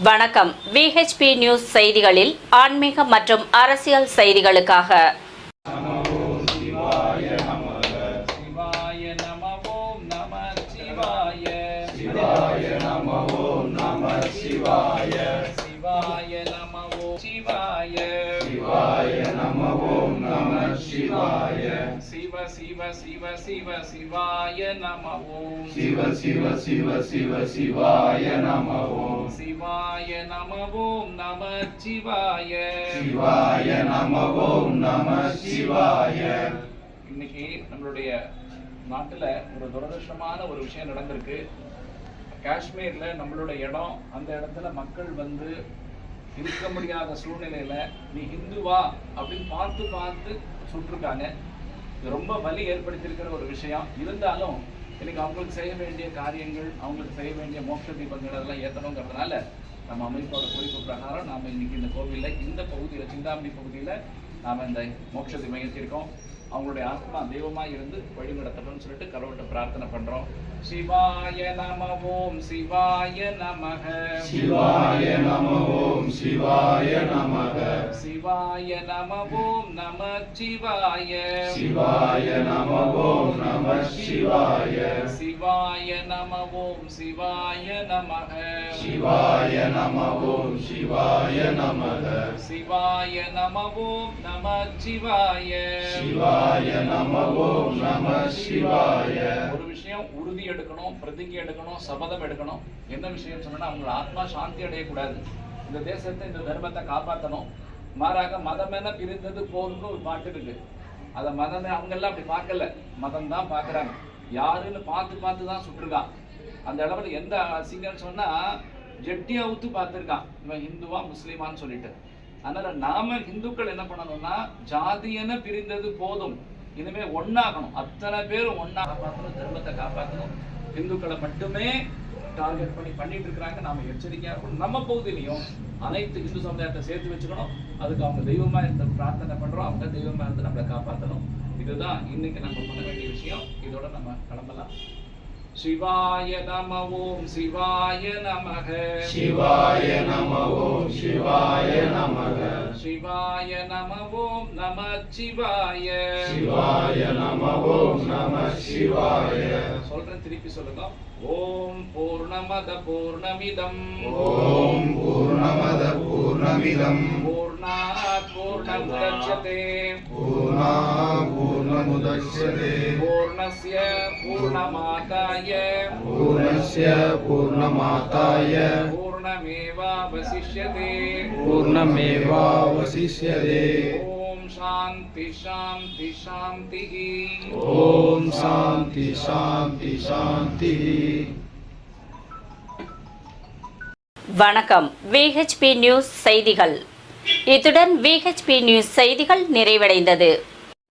வணக்கம். VHP news செய்திகளில் ஆன்மீக மற்றும் அரசியல் செய்திகளுக்காக. சிவாய நம ஓம் நம சிவாய. சிவ சிவ சிவ சிவ சிவாய நம ஓம் சிவ சிவ சிவ சிவ சிவாய நம ஓம் சிவாய நம ஓம் நம சிவாய. சிவாய நம ஓம் நம சிவாய. இன்னைக்கு நம்மளுடைய நாட்டுல ஒரு துரதிருஷ்டமான ஒரு விஷயம் நடந்திருக்கு. காஷ்மீர்ல நம்மளோட இடம் அந்த இடத்துல மக்கள் வந்து இருக்க முடியாத சூழ்நிலையில நீ ஹிந்துவா அப்படின்னு பார்த்து பார்த்து சுட்டிருக்காங்க. இது ரொம்ப வலி ஏற்படுத்தியிருக்கிற ஒரு விஷயம். இருந்தாலும் இன்னைக்கு அவங்களுக்கு செய்ய வேண்டிய காரியங்கள் அவங்களுக்கு செய்ய வேண்டிய மோட்ச தீபங்கள் அதெல்லாம் ஏற்றணுங்கிறதுனால நம்ம அமைப்போட குறிப்பு பிரகாரம் நாம இன்னைக்கு இந்த கோவில்ல இந்த பகுதியில சிந்தாமணி பகுதியில நாம இந்த மோட்ச தீபம் ஏற்றிருக்கோம் அவங்களுடைய ஆத்மா தெய்வமா இருந்து வழி நடத்தணும்னு சொல்லிட்டு கடவுள்கிட்ட பிரார்த்தனை பண்றோம். சிவாய நம ஓம் சிவாய நமக. சிவாய நம ஓம் சிவாய நமக. சிவாய நம ஓம் நம சிவாய சிவாய நம ஓம் நம சிவாய சிவாய நம ஓம் சிவாய நமக. சிவாய நம ஓம் சிவாய நமக. சிவாய நம ஓம் நம சிவாய சிவாய நம ஓம் நம சிவாய. ஒரு விஷயம் உறுதி எடுக்கணும் பிரதிஜை எடுக்கணும் சபதம் எடுக்கணும். என்ன விஷயம் சொன்னா அவங்களோட ஆத்மா சாந்தி அடையக்கூடாது. இந்த தேசத்தை இந்த தர்மத்தை காப்பாற்றணும் மாறாக மதமென பிரிந்தது போதும்னு ஒரு பாட்டு இருக்கு. அதை மதம் அவங்க எல்லாம் அப்படி பார்க்கல. மதம் தான் பார்க்குறாங்க. யாருன்னு பார்த்து பார்த்து தான் சுட்டுருக்கான் அந்த அளவில் எந்த அசிங்கன்னு சொன்னா ஜெட்டியை அவுத்து பார்த்துருக்கான் இவன் ஹிந்துவா முஸ்லீமான்னு சொல்லிட்டு. அதனால நாம இந்துக்கள் என்ன பண்ணணும்னா ஜாதியன பிரிந்தது போதும். இனிமே ஒண்ணாகணும். அத்தனை பேரும் ஒன்னா காப்பாற்றணும் தர்மத்தை காப்பாற்றணும் இந்துக்களை மட்டுமே டார்கெட் பண்ணி பண்ணிட்டு இருக்கிறாங்க. நாம எச்சரிக்கையா இருக்கணும். நம்ம பகுதியிலையும் அனைத்து இந்து சமுதாயத்தை சேர்த்து வச்சுக்கணும். அதுக்கு அவங்க தெய்வமா இருந்து பிரார்த்தனை பண்றோம். அவங்க தெய்வமா இருந்து நம்மளை காப்பாற்றணும் இதுதான் இன்னைக்கு நம்ம பண்ண வேண்டிய விஷயம். இதோட நம்ம கிளம்பலாம். சிவாய நம ஓம் சிவாய நமக. சிவாய நம ஓம் சிவாய சிவாய நம ஓம் நம சிவாய சிவாய நம ஓம் நம சிவாய சொல்றேன் திருப்பி சொல்லுங்க ஓம் பூர்ணமத பூர்ணமிதம். ஓம் பூர்ணமத பூர்ணமிதம். பூர்ணாத் பூர்ணமுதட்சதே பூர்ணா பூர்ணமுதட்சதே பூர்ணஸ்ய பூர்ணமாதாய. பூர்ணஸ்ய பூர்ணமாதாய. பூர்ணமேவாவசிஷ்யதே ஓம் சாந்தி சாந்தி சாந்தி ஓம் சாந்தி சாந்தி சாந்தி வணக்கம். விஹெச்பி நியூஸ் செய்திகள். இத்துடன் விஹெச்பி நியூஸ் செய்திகள் நிறைவடைந்தது.